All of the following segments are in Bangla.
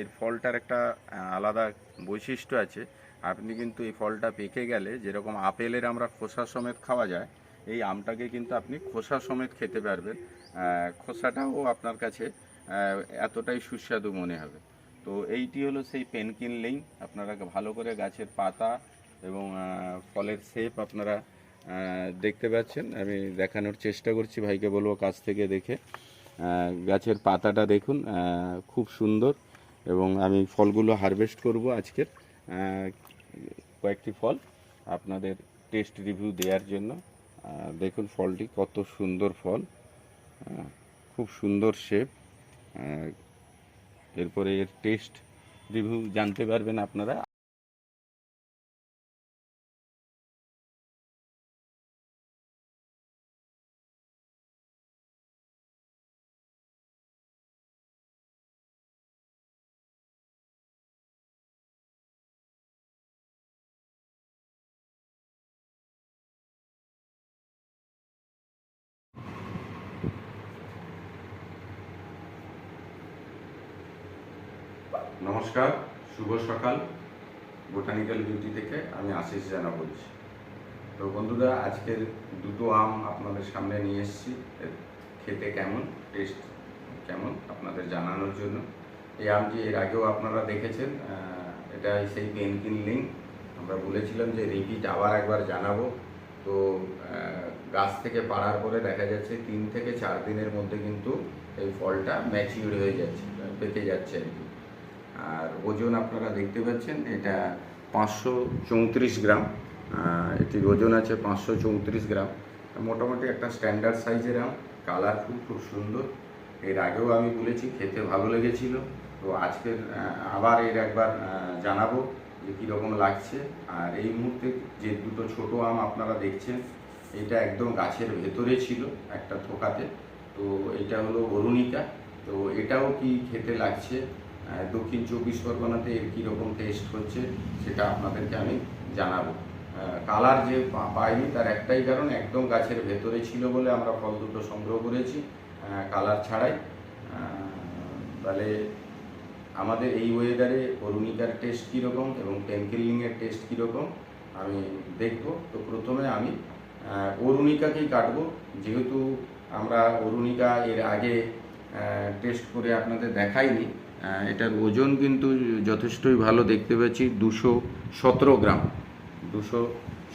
এর ফলটার একটা আলাদা বৈশিষ্ট্য আছে। আপনি কিন্তু এই ফলটা পেকে গেলে যেরকম আপেলের আমরা খোসা সমেত খাওয়া যায়, এই আমটাকে কিন্তু আপনি খোসা সমেত খেতে পারবেন। খোসাটাও আপনার কাছে এতটাই সুস্বাদু মনে হবে। তো এইটি হলো সেই পেনকিন লিং। আপনারা ভালো করে গাছের পাতা এবং ফলের শেপ আপনারা দেখতে পাচ্ছেন। আমি দেখানোর চেষ্টা করছি, ভাইকে বলব কাছ থেকে দেখে। গাছের পাতাটা দেখুন খুব সুন্দর। এবং আমি ফলগুলো হারভেস্ট করব আজকের। কয়েকটি ফল আপনাদের টেস্ট রিভিউ দেওয়ার জন্য। দেখুন ফলটি কত সুন্দর ফল। খুব সুন্দর শেপ এরপরে এর টেস্ট রিভিউ জানতে পারবেন আপনারা। নমস্কার, শুভ সকাল। বোটানিক্যাল বিউটি থেকে আমি আশিস জানা বলছি। তো বন্ধুরা, আজকের দুটো আম আপনাদের সামনে নিয়ে এসেছি। খেতে কেমন টেস্ট কেমন, আপনাদের জানানোর জন্য। এই আমটি এর আগেও আপনারা দেখেছেন এটা সেই পেনকিন লিঙ্ক আমরা বলেছিলাম যে রিপিট আবার একবার জানাব। তো গাছ থেকে পাড়ার পরে দেখা যাচ্ছে তিন থেকে চার দিনের মধ্যে কিন্তু এই ফলটা ম্যাচিউর হয়ে যাচ্ছে, পেকে যাচ্ছে আর কি। আর ওজন আপনারা দেখতে পাচ্ছেন, এটা পাঁচশো চৌত্রিশ গ্রাম। এটির ওজন আছে পাঁচশো চৌত্রিশ গ্রাম। মোটামুটি একটা স্ট্যান্ডার্ড সাইজের আম কালারফুল খুব সুন্দর। এর আগেও আমি বলেছি, খেতে ভালো লেগেছিল। তো আজকের আবার এর একবার জানাব যে কীরকম লাগছে। আর এই মুহূর্তে যে দুটো ছোট আম আপনারা দেখছেন, এটা একদম গাছের ভেতরে ছিল একটা থোকাতে। তো এটা হলো অরুণিকা তো এটাও কি খেতে লাগছে? দক্ষিণ চব্বিশ পরগনাতে এর কীরকম টেস্ট হচ্ছে সেটা আপনাদেরকে আমি জানাব। কালার যে পাইনি তার একটাই কারণ, একদম গাছের ভেতরে ছিল বলে আমরা ফল দুটো সংগ্রহ করেছি কালার ছাড়াই। তাহলে আমাদের এই ওয়েদারে অরুণিকার টেস্ট কীরকম এবং পেনকিলিংয়ের টেস্ট কীরকম আমি দেখব। তো প্রথমে আমি অরুণিকাকেই কাটব। যেহেতু আমরা অরুণিকা এর আগে টেস্ট করে আপনাদের দেখাইনি এটার ওজন কিন্তু যথেষ্টই ভালো দেখতে পাচ্ছি দুশো সতেরো গ্রাম। দুশো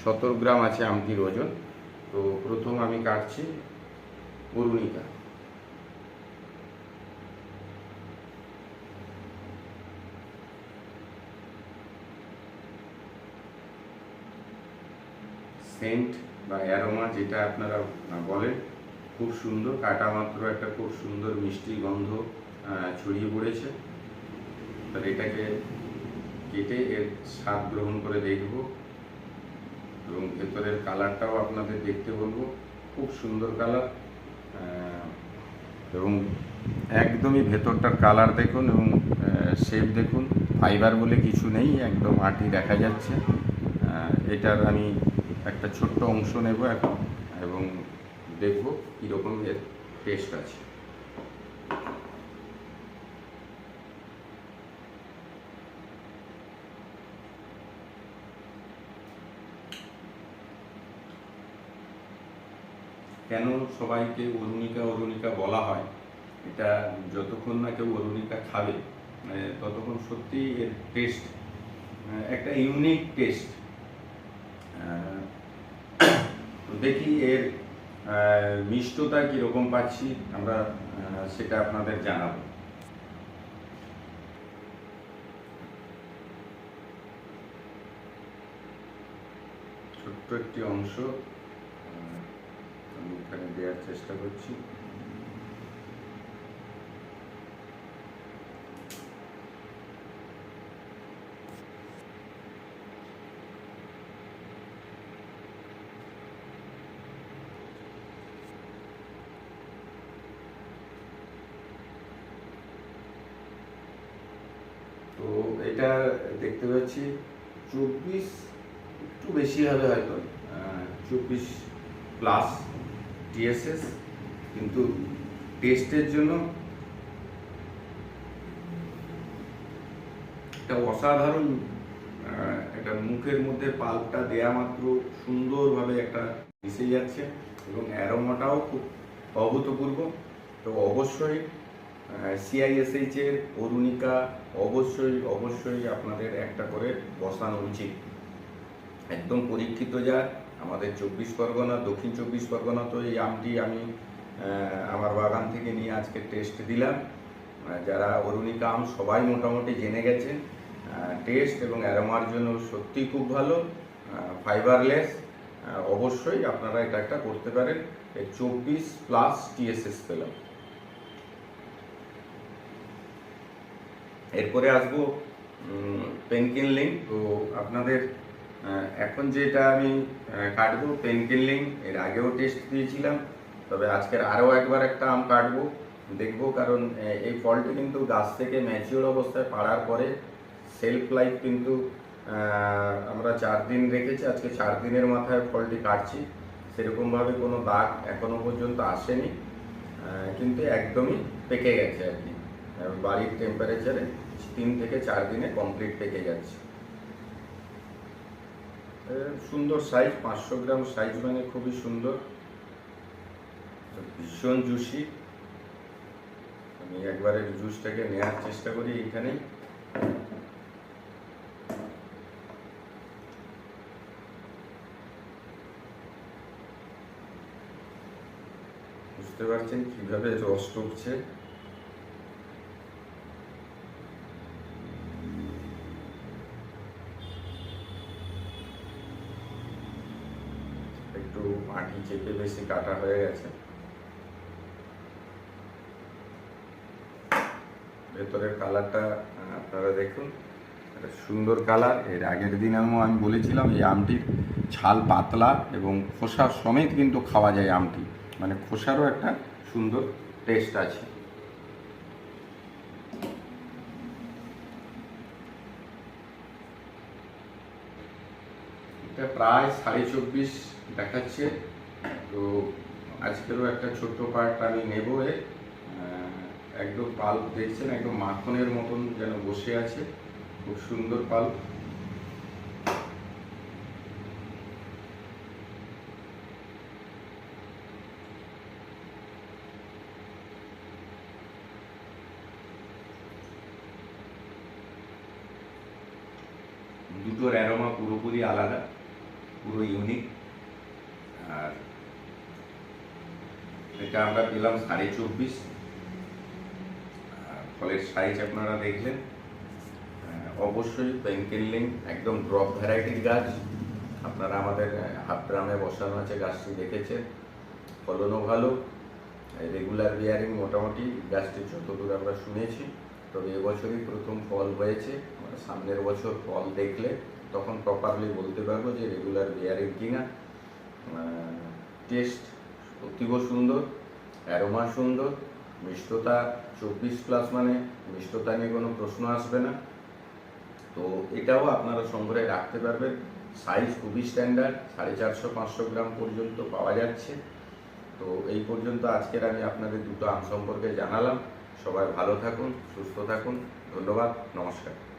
সতেরো গ্রাম আছে আমটির ওজন। তো প্রথম আমি কাটছি অরুণিকা। সেন্ট বা অ্যারোমা যেটা আপনারা বলেন, খুব সুন্দর। কাটা মাত্র একটা খুব সুন্দর মিষ্টি গন্ধ। ছড়িয়ে পড়েছে। তাহলে এটাকে কেটে এর স্বাদ গ্রহণ করে দেখব এবং ভেতরের কালারটাও আপনাদের দেখতে বলব। খুব সুন্দর কালার। এবং একদমই ভেতরটার কালার দেখুন এবং শেপ দেখুন। ফাইবার বলে কিছু নেই, একদম আটি দেখা যাচ্ছে। এটার আমি একটা ছোট্ট অংশ নেব এখন এবং দেখব কীরকম এর টেস্ট আছে। কেন সবাইকে অরুণিকা অরুণিকা বলা হয়? এটা যতক্ষণ না কেউ অরুণিকা খাবে মানে ততক্ষণ সত্যি এর টেস্ট একটা ইউনিক টেস্ট দেখি এর মিষ্টতা কীরকম পাচ্ছি, আমরা সেটা আপনাদের জানাব। ছোট্ট একটি অংশ। দেওয়ার চেষ্টা করছি। তো এটা দেখতে পাচ্ছি চব্বিশ একটু বেশি হবে হয়তো চব্বিশ প্লাস টিএসএস কিন্তু টেস্টের জন্য একটা অসাধারণ একটা মুখের মধ্যে পাল্পটা দেয়া মাত্র সুন্দরভাবে একটা মিশে যাচ্ছে এবং অ্যারোমাটাও খুব অভূতপূর্ব। তো অবশ্যই সিআইএসএইচ এর অরুণিকা অবশ্যই অবশ্যই আপনাদের একটা করে বসানো উচিত। একদম পরীক্ষিত যা আমাদের চব্বিশ পরগনা, দক্ষিণ চব্বিশ পরগনা তো এই আমটি আমি আমার বাগান থেকে নিয়ে আজকে টেস্ট দিলাম। যারা অরুণিকা আম সবাই মোটামুটি জেনে গেছেন টেস্ট এবং অ্যারোমার জন্য সত্যি খুব ভালো ফাইবারলেস অবশ্যই আপনারা এটা একটা করতে পারেন। চব্বিশ প্লাস টিএসএস পেলাম। এরপরে আসব পেনকিন লিঙ্ক তো আপনাদের এখন যেটা আমি কাটবো পেনকিন লিঙ্ক এর আগেও টেস্ট দিয়েছিলাম, তবে আজকের আরও একবার একটা আম কাটবো, দেখব, কারণ এই ফলটি কিন্তু গাছ থেকে ম্যাচিওর অবস্থায় পাড়ার পরে সেলফ লাইফ কিন্তু আমরা চার দিন রেখেছি, আজকে চার দিনের মাথায় ফলটি কাটছি, সেরকমভাবে কোনো দাগ এখনও পর্যন্ত আসেনি কিন্তু একদমই পেকে গেছে আর কি। বাড়ির টেম্পারেচারে তিন থেকে চার দিনে কমপ্লিট পেকে যাচ্ছে। সুন্দর সাইজ পাঁচশো গ্রাম সাইজ মানে খুবই সুন্দর। ভীষণ জুসি আমি একবারে জুসটাকে নেওয়ার চেষ্টা করি এইখানেই। বুঝতে পারছেন কীভাবে রস উঠছে চেপে বেশি কাটা হয়ে গেছে। ভেতরের কালারটা আপনারা দেখুন। একটা সুন্দর কালার। এর আগের দিন আমি বলেছিলাম এই আমটির ছাল পাতলা এবং খোসা সমেত কিন্তু খাওয়া যায় আমটি। মানে খোসারও একটা সুন্দর টেস্ট আছে। প্রায় সাড়ে চব্বিশ দেখাচ্ছে। তো আজকেরও একটা ছোট্ট পার্ট আমি নেব আহ, একদম পাল্প দেখছেন একদম মাখনের মতন যেন বসে আছে। খুব সুন্দর পাল্প। দুটোর অ্যারোমা পুরোপুরি আলাদা পুরো ইউনিক আর এটা আমরা পেলাম সাড়ে চব্বিশ। ফলের সাইজ আপনারা দেখলেন। অবশ্যই পেনকেলিং একদম ড্রপ ভ্যারাইটির গাছ। আপনারা আমাদের হাফ ড্রামে বসানো আছে গাছটি দেখেছেন। ফলনও ভালো। রেগুলার বিয়ারিং মোটামুটি। গাছটি যতদূর আমরা শুনেছি, তবে এবছরই প্রথম ফল হয়েছে। সামনের বছর ফল দেখলে তখন প্রপারলি বলতে পারব যে রেগুলার বিয়ারিং কিনা। টেস্ট অতীব সুন্দর, অ্যারোমা সুন্দর, মিষ্টতা চব্বিশ প্লাস মানে মিষ্টতা নিয়ে কোনো প্রশ্ন আসবে না। তো এটাও আপনারা সংগ্রহে রাখতে পারবেন। সাইজ খুবই স্ট্যান্ডার্ড সাড়ে চারশো, পাঁচশো গ্রাম পর্যন্ত পাওয়া যাচ্ছে। তো এই পর্যন্ত আজকের আমি আপনাদের দুটো আম সম্পর্কে জানালাম। সবাই ভালো থাকুন, সুস্থ থাকুন। ধন্যবাদ, নমস্কার।